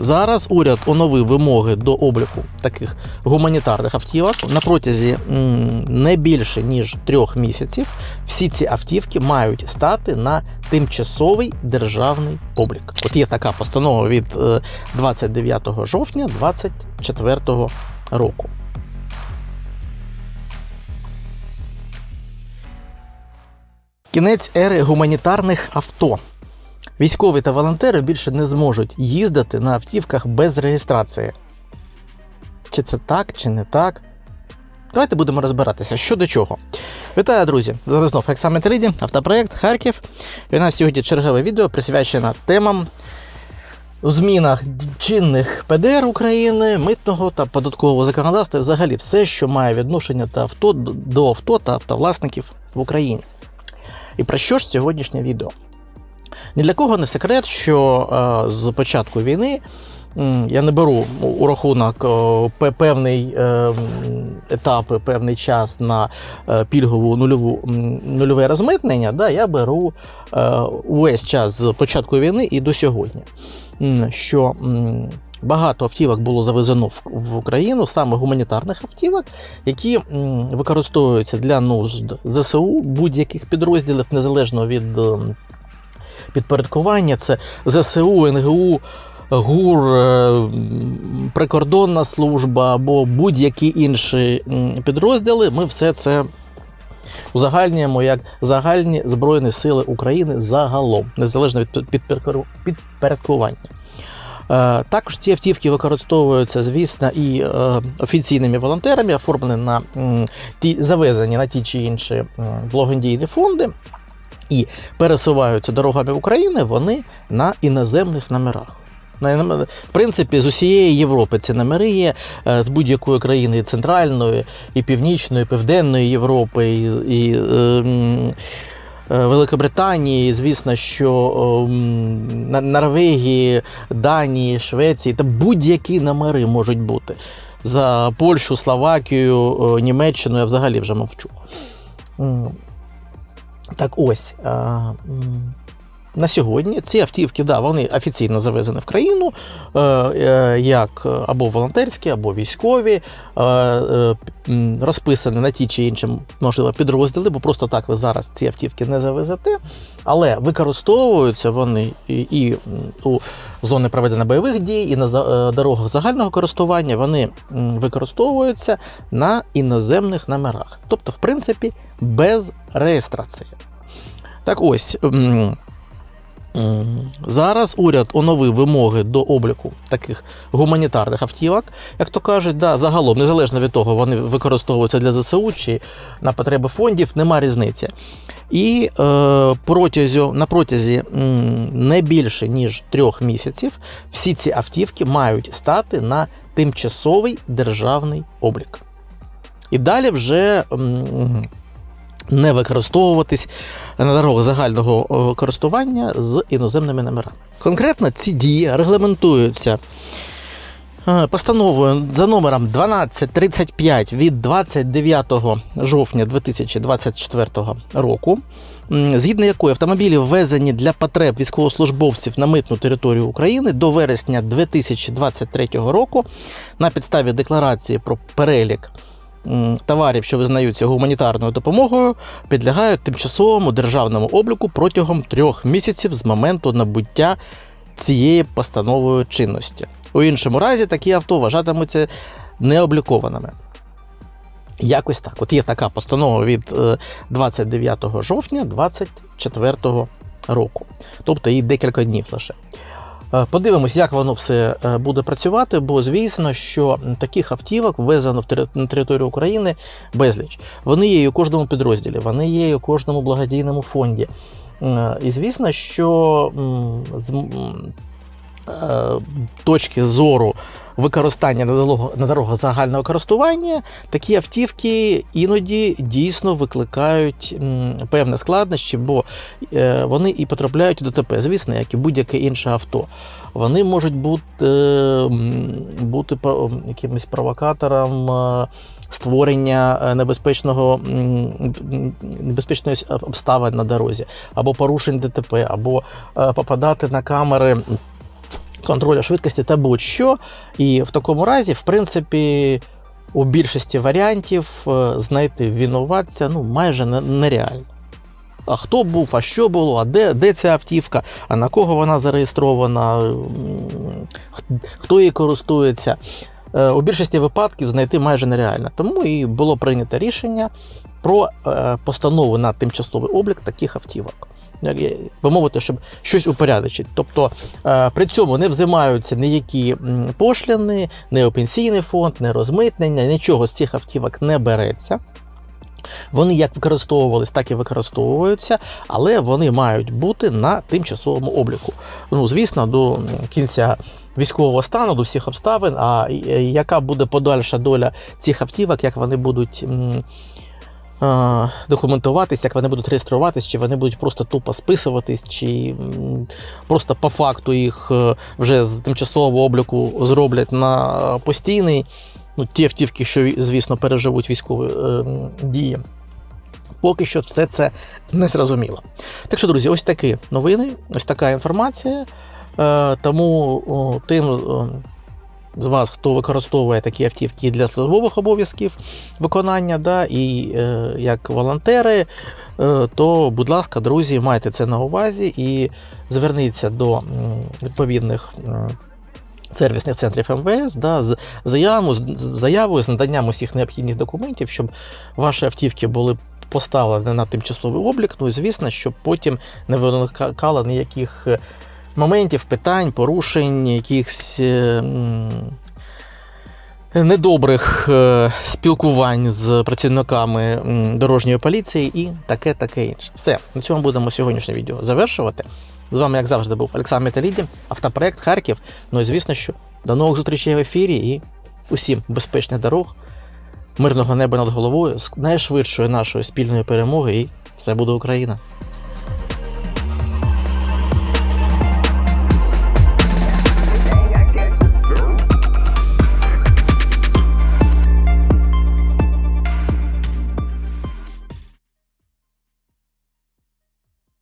Зараз уряд оновив вимоги до обліку таких гуманітарних автівок. На протязі не більше ніж трьох місяців всі ці автівки мають стати на тимчасовий державний облік. От є така постанова від е, 29 жовтня 2024 року. Кінець ери гуманітарних авто. Військові та волонтери більше не зможуть їздити на автівках без реєстрації. Чи це так, чи не так? Давайте будемо розбиратися, що до чого. Вітаю, друзі! З вами знов Оксана Териді, автопроект Харків. І у нас сьогодні чергове відео присвячене темам у змінах чинних ПДР України, митного та податкового законодавства, взагалі все, що має відношення та авто до авто та автовласників в Україні. І про що ж сьогоднішнє відео? Ні для кого не секрет, що е, з початку війни я не беру у рахунок певний е, етап, певний час на е, пільгову нульову, нульове розмитнення. Да, я беру увесь час з початку війни і до сьогодні. Що багато автівок було завезено в Україну, саме гуманітарних автівок, які використовуються для нужд ЗСУ будь-яких підрозділів, незалежно від. Підпорядкування це ЗСУ, НГУ, ГУР, е, прикордонна служба або будь-які інші підрозділи. Ми все це узагальнюємо як загальні Збройні Сили України загалом, незалежно від підпорядкування. Е, Також ці автівки використовуються, звісно, і е, офіційними волонтерами, оформлені на ті завезені на ті чи інші благодійні фонди і пересуваються дорогами України, вони на іноземних номерах. В принципі, з усієї Європи ці номери є е, з будь-якої країни і центральної, і північної, і південної Європи, і, і е, е, Великобританії, звісно, що е, Норвегії, Данії, Швеції та будь-які номери можуть бути. За Польщу, Словакію, е, Німеччину я взагалі вже мовчу. Так ось. М, на сьогодні ці автівки, да, вони офіційно завезені в країну, е, е, як або волонтерські, або військові, е, е, розписані на ті чи інші, можливо, підрозділи, бо просто так ви зараз ці автівки не завезете. Але використовуються вони і, у зони проведення бойових дій, і на е, дорогах загального користування вони використовуються на іноземних номерах. Тобто, в принципі, без реєстрації. Так ось. Зараз уряд оновив вимоги до обліку таких гуманітарних автівок, як то кажуть, да, загалом, незалежно від того, вони використовуються для ЗСУ чи на потреби фондів, нема різниці. І е, протязі, на протязі не більше ніж трьох місяців всі ці автівки мають стати на тимчасовий державний облік. І далі вже м, не використовуватись на дорогах загального е, користування з іноземними номерами. Конкретно ці дії регламентуються е, постановою за номером 1235 від 29 жовтня 2024 року, згідно якої автомобілі ввезені для потреб військовослужбовців на митну територію України до вересня 2023 року на підставі декларації про перелік товарів, що визнаються гуманітарною допомогою, підлягають тимчасовому державному обліку протягом трьох місяців з моменту набуття цієї постановою чинності. У іншому разі такі авто вважатимуться необлікованими. Якось так. От є така постанова від е, 29 жовтня 2024 року. Тобто їй декілька днів лише. Е, Подивимось, як воно все е, буде працювати, бо звісно, що таких автівок ввезено на територію України безліч. Вони є і у кожному підрозділі, вони є і у кожному благодійному фонді. Е, І звісно, що з точки зору використання на дорогах, загального користування, такі автівки іноді дійсно викликають певні складнощі, бо е, вони і потрапляють у ДТП, звісно, як і будь-яке інше авто. Вони можуть бути, е, бути якимось провокатором. е, Створення небезпечного небезпечної обставин на дорозі, або порушень ДТП, або попадати на камери контроля швидкості та будь-що. І в такому разі, в принципі, у більшості варіантів е, знайти винуватця ну, майже нереально. А хто був, а що було, а де, де ця автівка, а на кого вона зареєстрована, хто її користується. Е, У більшості випадків знайти майже нереально. Тому і було прийнято рішення про е, постанову на тимчасовий облік таких автівок. Би мовити, щоб щось упорядочити. Тобто е, при цьому не взимаються ніякі пошліни, не пенсійний фонд, не розмитнення, нічого з цих автівок не береться. Вони як використовувались, так і використовуються, але вони мають бути на тимчасовому обліку. Ну, звісно, до кінця військового стану, до всіх обставин. А е, яка буде подальша доля цих автівок, як вони будуть. Документуватись, як вони будуть реєструватись, чи вони будуть просто тупо списуватись, чи просто по факту їх е, вже з тимчасового обліку зроблять на постійний. Ну, ті автівки, що, звісно, переживуть військові е, дії. Поки що все це не зрозуміло. Так що, друзі, ось такі новини, ось така інформація. Е, тому тим з вас, хто використовує такі автівки для службових обов'язків виконання, да, і е, як волонтери, е, то, будь ласка, друзі, майте це на увазі і зверніться до відповідних. Сервісних центрів МВС да, з заявою, з з заявою, з наданням усіх необхідних документів, щоб ваші автівки були поставлені на тимчасовий облік. Ну і звісно, щоб потім не виникало ніяких е, моментів, питань, порушень, якихось е, недобрих е, спілкувань з працівниками дорожньої поліції і таке, таке інше. Все, на цьому будемо сьогоднішнє відео завершувати. З вами, як завжди, був Олександр Металіді, автопроект Харків. Ну і звісно, що до нових зустрічей в ефірі і усім безпечних дорог, мирного неба над головою, найшвидшої нашої спільної перемоги, і все буде Україна!